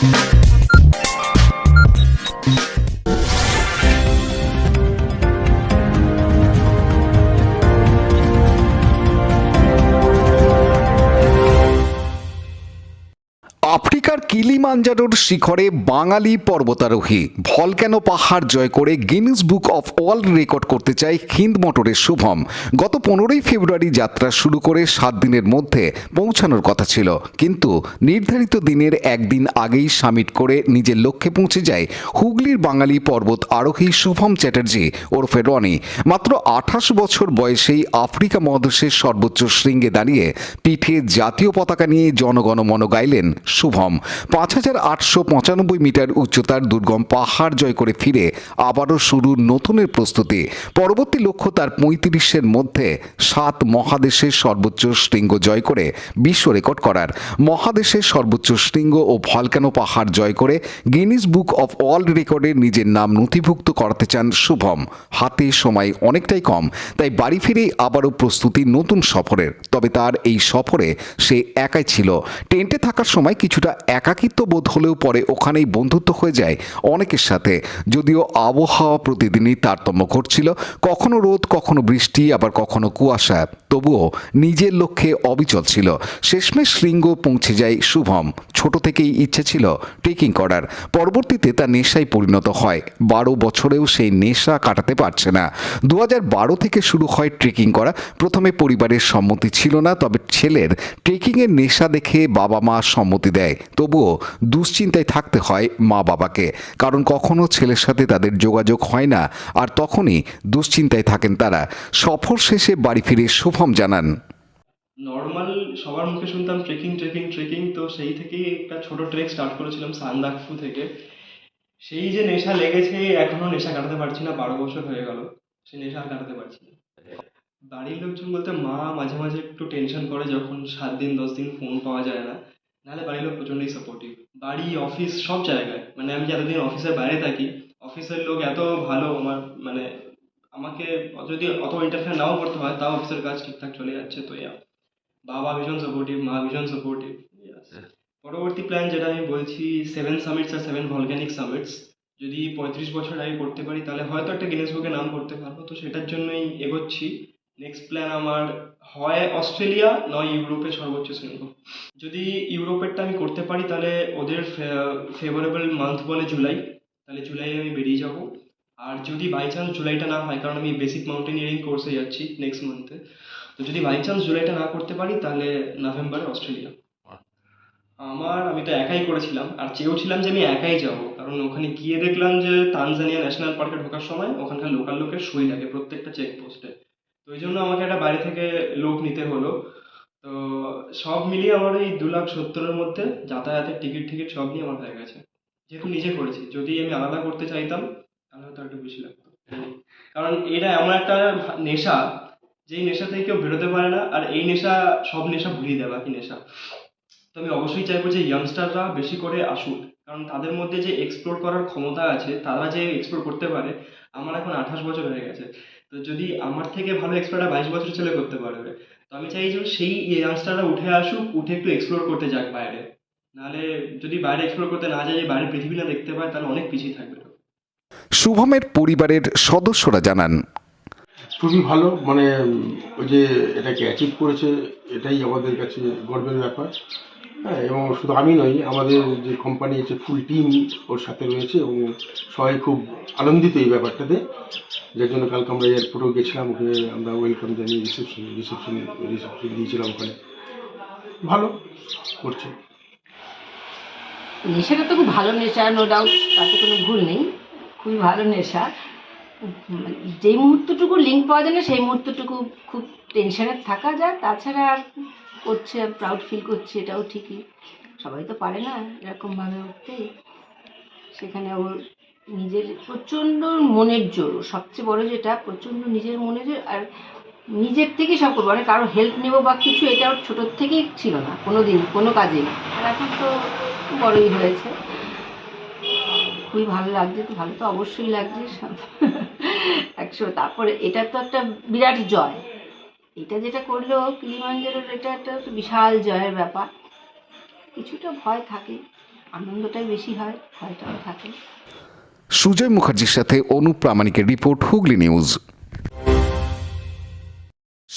Thank you. কিলিমাঞ্জারোর শিখরে বাঙালি পর্বতারোহী volcano পাহাড় জয় করে Guinness book of world record করতে চায় হিন্দ মোটরের শুভম। গত পনেরোই ফেব্রুয়ারি যাত্রা শুরু করে সাত দিনের মধ্যে পৌঁছানোর কথা ছিল। কিন্তু নির্ধারিত দিনের একদিন আগেই সামিট করে নিজের লক্ষ্যে পৌঁছে যায় হুগলির বাঙালি পর্বত আরোহী শুভম চ্যাটার্জি ওরফে রনি। মাত্র আঠাশ বছর বয়সেই আফ্রিকা মহাদেশের সর্বোচ্চ শৃঙ্গে দাঁড়িয়ে পিঠে জাতীয় পতাকা নিয়ে জনগণমন গাইলেন শুভম। পাঁচ হাজার আটশো পঁচানব্বই মিটার উচ্চতার দুর্গম পাহাড় জয় করে ফিরে আবারও শুরু নতুনের প্রস্তুতি। পরবর্তী লক্ষ্য তার পঁয়ত্রিশের মধ্যে সাত মহাদেশের সর্বোচ্চ শৃঙ্গ জয় করে বিশ্ব রেকর্ড করার। মহাদেশের সর্বোচ্চ শৃঙ্গ ও ভলকানো পাহাড় জয় করে গিনিস বুক অফ ওয়ার্ল্ড রেকর্ডে নিজের নাম নথিভুক্ত করাতে চান শুভম। হাতে সময় অনেকটাই কম, তাই বাড়ি ফিরেই আবারও প্রস্তুতি নতুন সফরের। তবে তার এই সফরে সে একাই ছিল। টেন্টে থাকার সময় কিছুটা একাকিত্ব বোধ হলেও পরে ওখানেই বন্ধুত্ব হয়ে যায় অনেকের সাথে। যদিও আবহাওয়া প্রতিদিনই তারতম্য ঘটছিল, কখনো রোদ, কখনো বৃষ্টি, আবার কখনো কুয়াশা। তবুও নিজের লক্ষ্যে অবিচল ছিল। শেষমেশ শৃঙ্গ পৌঁছে যায় শুভম। ছোট থেকেই ইচ্ছে ছিল ট্রেকিং করার। পরবর্তীতে তা নেশায় পরিণত হয়। বারো বছরেও সেই নেশা কাটাতে পারছে না। দু বারো থেকে শুরু হয় ট্রেকিং করা। প্রথমে পরিবারের সম্মতি ছিল না, তবে ছেলের ট্রেকিংয়ের নেশা দেখে বাবা মা সম্মতি দেয়। তবুও দুশ্চিন্তায় থাকতে হয় মা বাবাকে কারণ কখনো ছেলের সাথে তাদের যোগাযোগ হয় না, আর তখনই দুশ্চিন্তায় থাকেন তারা। সফর শেষে বাড়ি ফিরে শুভম জানান। নর্মাল সবার মুখে শুনতাম ট্রেকিং ট্রেকিং ট্রেকিং। তো সেই থেকেই একটা ছোট ট্রেক স্টার্ট করেছিলাম সান্দাকফু থেকে। সেই যে নেশা লেগেছে, এখনও নেশা কাটাতে পারছি না। বারো বছর হয়ে গেল সেই নেশা কাটাতে পারছি না। বাড়ির লোকজন বলতে, মা, মাঝে মাঝে একটু টেনশন করে যখন সাত দিন, দশ দিন ফোন পাওয়া যায় না। নাহলে বাড়ির লোক প্রচণ্ডই সাপোর্টিভ বাড়ি অফিস সব জায়গায়। মানে আমি যতদিন অফিসের বাইরে থাকি অফিসের লোক এত ভালো, আমার মানে আমাকে যদি অত ইন্টারফেয়ার নাও করতে হয় তাও অফিসের কাজ ঠিকঠাক চলে যাচ্ছে তো ইয়া বাবা ভীষণ সাপোর্টিভ মা ভীষণ সাপোর্টিভ পরবর্তী প্ল্যান যেটা আমি বলছি সেভেন সামিটস আর সেভেন ভলক্যানিক সামিটস যদি পঁয়ত্রিশ বছর আগে করতে পারি তাহলে হয়তো একটা গিনেস বুকে নাম করতে পারব তো সেটার জন্যই এগোচ্ছি। নেক্সট প্ল্যান আমার হয় অস্ট্রেলিয়া নয় ইউরোপে সর্বোচ্চ শৃঙ্গ। যদি ইউরোপেরটা আমি করতে পারি তাহলে ওদের ফেভারেবল মান্থ বলে জুলাই। তাহলে জুলাই আমি বেরিয়ে যাব। আর যদি বাই চান্স জুলাইটা না হয়, কারণ আমি বেসিক মাউন্টেনিয়ারিং কোর্সে যাচ্ছি নেক্সট মান্থে তো যদি বাই চান্স জুলাইটা না করতে পারি, তাহলে নভেম্বরে অস্ট্রেলিয়া আমার, আমি তো একাই করেছিলাম, আর চেয়েওছিলাম যে আমি একাই যাব, কারণ ওখানে গিয়ে দেখলাম যে তানজানিয়া ন্যাশনাল পার্কে ঢোকার সময় ওখানকার লোকাল লোকের সই লাগে প্রত্যেকটা চেকপোস্টে তো ওই জন্য আমাকে একটা বাইরে থেকে লোক নিতে হলো। তো সব মিলিয়ে আমার এই দু লাখ সত্তরের মধ্যে যাতায়াতের টিকিট টিকিট সব নিয়ে আমার হয়ে গেছে। যেহেতু নিজে করেছি, যদি আমি আলাদা করতে চাইতাম তাহলে হয়তো একটু বেশি লাগতো। কারণ এটা এমন একটা নেশা, যেই নেশা থেকে কেউ বেরোতে পারে না, আর এই নেশা, সব নেশা ভুলিয়ে দেয়, বাকি নেশা। তো আমি অবশ্যই চাইব যে ইয়াংস্টাররা বেশি করে আসুক। কারণ তাদের মধ্যে যে এক্সপ্লোর করার ক্ষমতা আছে, তারা যে এক্সপ্লোর করতে পারে, আমার এখন আঠাশ বছর হয়ে গেছে। তো যদি আমার থেকে ভালো এক্সপ্লোরটা বাইশ বছর ছেলে করতে পারবে, তো আমি চাই যে সেই ইয়াংস্টাররা উঠে আসুক, উঠে একটু এক্সপ্লোর করতে যাক বাইরে। নাহলে যদি বাইরে এক্সপ্লোর করতে না যায় বাইরের পৃথিবী না দেখতে পায়, তাহলে অনেক পিছিয়ে থাকবে। শুভমের পরিবারের সদস্যরা জানান। খুবই ভালো মানে ওই যে এটাকে অ্যাচিভ করেছে এটাই আমাদের কাছে গর্বের ব্যাপার। হ্যাঁ এবং শুধু আমি নই আমাদের যে কোম্পানি আছে ফুল টিম ওর সাথে রয়েছে এবং সবাই খুব আনন্দিত এই ব্যাপারটাতে। যার জন্য কালকে আমরা এয়ারপোর্টেও গেছিলাম ওখানে আমরা ওয়েলকাম জানিয়ে রিসেপশন রিসেপশন রিসেপশন দিয়েছিলাম ওখানে। ভালো করছে। নেশাটা তো খুব ভালো নেশা নো ডাউট তাতে কোনো ভুল নেই। খুবই ভালো নেশা। যেই মুহূর্তটুকু লিঙ্ক পাওয়া যায় না, সেই মুহূর্তটুকু খুব টেনশনে থাকা যায়। তাছাড়া আর করছে প্রাউড ফিল করছে, এটাও ঠিকই। সবাই তো পারে না এরকমভাবে উঠতে। সেখানে ওর নিজের প্রচণ্ড মনের জোর। সবচেয়ে বড় যেটা, প্রচণ্ড নিজের মনের জোর। আর নিজের থেকেই সব করব। মানে কারও হেল্প নেব বা কিছু, এটা ওর ছোটোর থেকেই ছিল না। কোনো দিন কোনো কাজেই আর এখন তো বড়ই হয়েছে। খুবই ভালো লাগছে, তো ভালো তো অবশ্যই লাগছে। একশো তারপরে এটা তো একটা বিরাট জয়। এটা যেটা করল কিলিমাঞ্জারোর, এটা একটা বিশাল জয়ের ব্যাপার। কিছুটা ভয় থাকে, আনন্দটাই বেশি হয়, ভয়টাও থাকে। সুজয় মুখার্জির সাথে অনুপ্রামাণিকের report Hooghly news.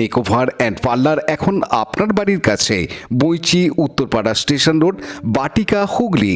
Makeover and parlour এখন আপনার বাড়ির কাছে বইচি উত্তরপাড়া স্টেশন রোড বাটিকা হুগলি।